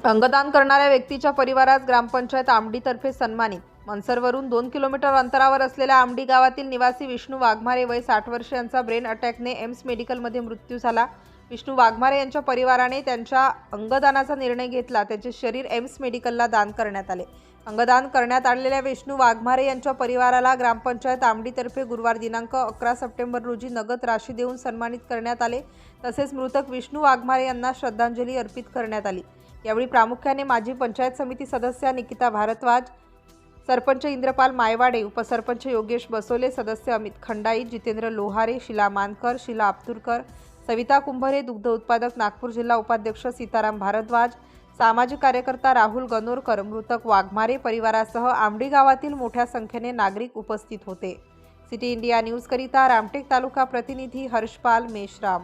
अंगदान करणाऱ्या व्यक्तीच्या परिवारास ग्रामपंचायत आमडीतर्फे सन्मानित. मनसरवरून दोन किलोमीटर अंतरावर असलेल्या आमडी गावातील निवासी विष्णू वाघमारे वय साठ वर्ष यांचा ब्रेन अटॅकने एम्स मेडिकलमध्ये मृत्यू झाला. विष्णू वाघमारे यांच्या परिवाराने त्यांच्या अंगदानाचा निर्णय घेतला. त्यांचे शरीर एम्स मेडिकलला दान करण्यात आले. अंगदान करण्यात आलेल्या विष्णू वाघमारे यांच्या परिवाराला ग्रामपंचायत आमडीतर्फे गुरुवार दिनांक अकरा सप्टेंबर रोजी नगद राशी देऊन सन्मानित करण्यात आले. तसेच मृतक विष्णू वाघमारे यांना श्रद्धांजली अर्पित करण्यात आली. यावेळी प्रामुख्याने माजी पंचायत समिती सदस्या निकिता भारद्वाज सरपंच इंद्रपाल मायवाडे उपसरपंच योगेश बसोले सदस्य अमित खंडाई जितेंद्र लोहारे शिला मानकर शिला आपतुरकर सविता कुंभरे दुग्ध उत्पादक नागपूर जिल्हा उपाध्यक्ष सीताराम भारद्वाज सामाजिक कार्यकर्ता राहुल गनोरकर मृतक वाघमारे परिवारासह आंबडी गावातील मोठ्या संख्येने नागरिक उपस्थित होते. सिटी इंडिया न्यूजकरिता रामटेक तालुका प्रतिनिधी हर्षपाल मेश्राम.